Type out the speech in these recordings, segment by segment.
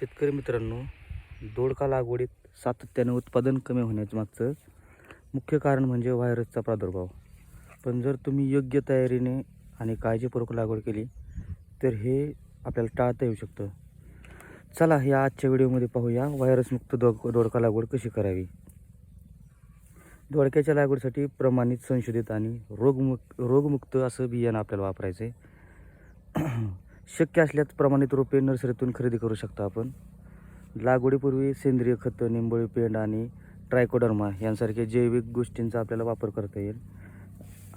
शेतकरी मित्रांनो दोडका लागवडीत सातत्याने उत्पादन कमी होण्याचं मागचं मुख्य कारण म्हणजे व्हायरसचा प्रादुर्भाव. पण जर तुम्ही योग्य तयारीने आणि काळजीपूर्वक लागवड केली तर हे आपल्याला टाळता येऊ शकतं. चला या आजच्या व्हिडिओमध्ये पाहूया व्हायरसमुक्त दो दोडका लागवड कशी करावी. दोडक्याच्या लागवडीसाठी प्रमाणित संशोधित आणि रोगमुक्त रोगमुक्त असं बियाणं आपल्याला वापरायचं आहे शक्य असल्यास प्रमाणित रोपे नर्सरीतून खरेदी करू शकता आपण. लागवडीपूर्वी सेंद्रिय खतं निंबोळी पेंड आणि ट्रायकोडर्मा यांसारख्या जैविक गोष्टींचा आपल्याला वापर करता येईल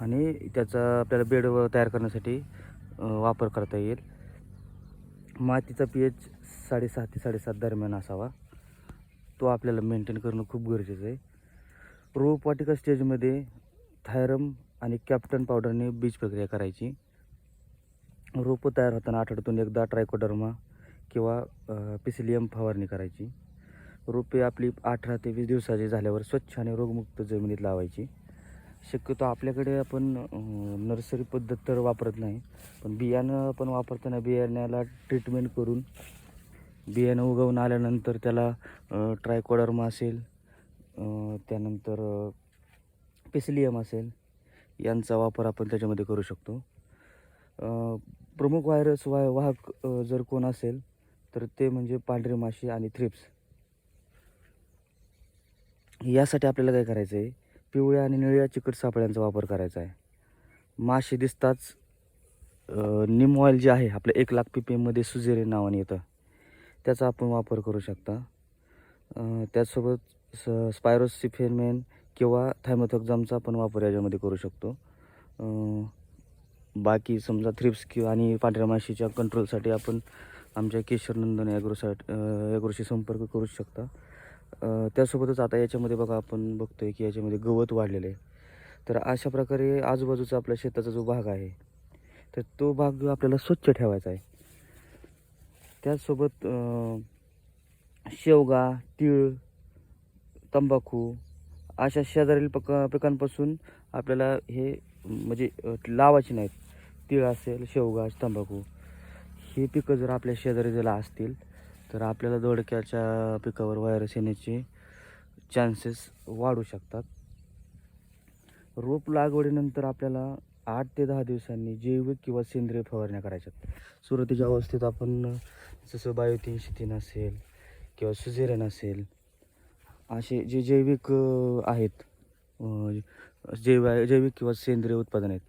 आणि त्याचा आपल्याला बेड तयार करण्यासाठी वापर करता येईल. मातीचा पी एच साडेसहा ते साडेसात दरम्यान असावा. तो आपल्याला मेंटेन करणं खूप गरजेचं आहे. रोपवाटिका स्टेजमध्ये थायरम आणि कॅप्टन पावडरने बीज प्रक्रिया करायची. रोपं तयार होताना आठवड्यातून एकदा ट्रायकोडर्मा किंवा पिसिलियम फवारणी करायची. रोपे आपली अठरा ते वीस दिवसाची झाल्यावर स्वच्छ आणि रोगमुक्त जमिनीत लावायची. शक्यतो आपल्याकडे आपण नर्सरी पद्धत तर वापरत नाही पण बियाणं आपण वापरताना बियाण्याला ट्रीटमेंट करून बियाणं उगवून आल्यानंतर त्याला ट्रायकोडर्मा असेल त्यानंतर पिसिलियम असेल यांचा वापर आपण त्याच्यामध्ये करू शकतो. प्रमुख व्हायरस वाय वाहक जर कोण असेल तर ते म्हणजे पांढरी माशी आणि थ्रिप्स यासाठी आपल्याला काय करायचं आहे पिवळ्या आणि निळ्या चिकट सापळ्यांचा वापर करायचा आहे. माशी दिसताच निम ऑइल जे आहे आपलं एक लाख पी पी एममध्ये सुजेरे नावाने येतं. त्याचा आपण वापर करू शकता. त्याचसोबत स स्पायरोसिफेनमेन किंवा थायमोथॉक्झामचा आपण वापर याच्यामध्ये करू शकतो. बाकी समजा थ्रिप्स किंवा आणि पांढऱ्या माशीच्या कंट्रोलसाठी आपण आमच्या केशरनंदन ॲग्रोसाट ॲग्रोशी संपर्क करू शकता. त्यासोबतच आता याच्यामध्ये बघा आपण बघतोय की याच्यामध्ये गवत वाढलेलं आहे. तर अशा प्रकारे आजूबाजूचा आपल्या शेताचा जो भाग आहे तर तो भाग आपल्याला स्वच्छ ठेवायचा आहे. त्याचसोबत शेवगा तीळ तंबाखू अशा शेजारील पका पिकांपासून आपल्याला हे म्हणजे लावायचे नाहीत. तीळ असेल शेवगा तंबाखू ही पिकं जर आपल्या शेजारी जर असतील तर आपल्याला दोडक्याच्या पिकावर व्हायरस येण्याचे चान्सेस वाढू शकतात. रोप लागवडीनंतर आपल्याला आठ ते दहा दिवसांनी जैविक किंवा सेंद्रिय फवारण्या करायच्यात सुरुवातीच्या अवस्थेत आपण जसं बायो तीनशे तीन असेल किंवा सुझेरन असेल असे जे जैविक आहेत जैव जैविक किंवा सेंद्रिय उत्पादन आहेत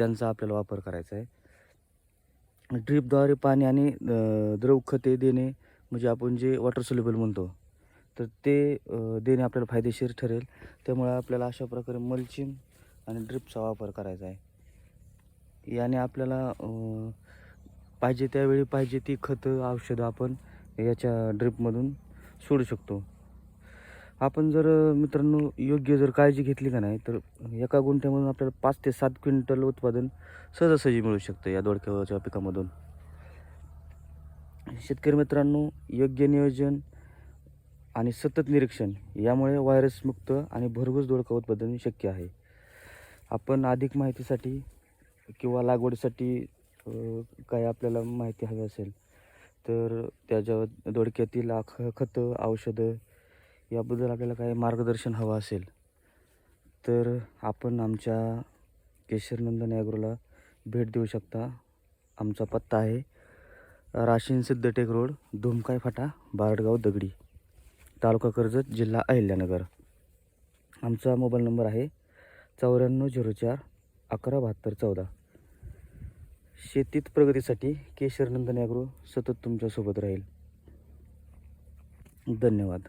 त्यांचा आपल्याला वापर करायचा आहे. ड्रीपद्वारे पाणी आणि द्रव खते देणे म्हणजे आपण जे वॉटर सोल्युबल म्हणतो तर ते देणे आपल्याला फायदेशीर ठरेल. त्यामुळे आपल्याला अशा प्रकारे मल्चिंग आणि ड्रिपचा वापर करायचा आहे. याने आपल्याला पाहिजे त्यावेळी पाहिजे ती खतं औषधं आपण याच्या ड्रिपमधून सोडू शकतो. आपण जर मित्रांनो योग्य जर काळजी घेतली का नाही तर एका गुंठ्यामधून आपल्याला पाच ते सात क्विंटल उत्पादन सहजासहजी मिळू शकतं या दोडक्याच्या पिकामधून. शेतकरी मित्रांनो योग्य नियोजन आणि सतत निरीक्षण यामुळे व्हायरसमुक्त आणि भरघोस दोडका उत्पादन शक्य आहे. आपण अधिक माहितीसाठी किंवा लागवडीसाठी काय आपल्याला माहिती हवी असेल तर त्याच्या दोडक्यातील आख खतं औषधं याबद्दल आपल्याला काही मार्गदर्शन हवं असेल तर आपण आमच्या केशरनंदन ॲग्रोला भेट देऊ शकता. आमचा पत्ता आहे राशीन सिद्धटेक रोड धुमकाय फाटा बारडगाव दगडी तालुका कर्जत जिल्हा अहिल्यानगर. आमचा मोबाईल नंबर आहे चौऱ्याण्णव झिरो चार अकरा बहात्तर चौदा. शेतीत प्रगतीसाठी केशरनंदन ॲग्रो सतत तुमच्यासोबत राहील. धन्यवाद.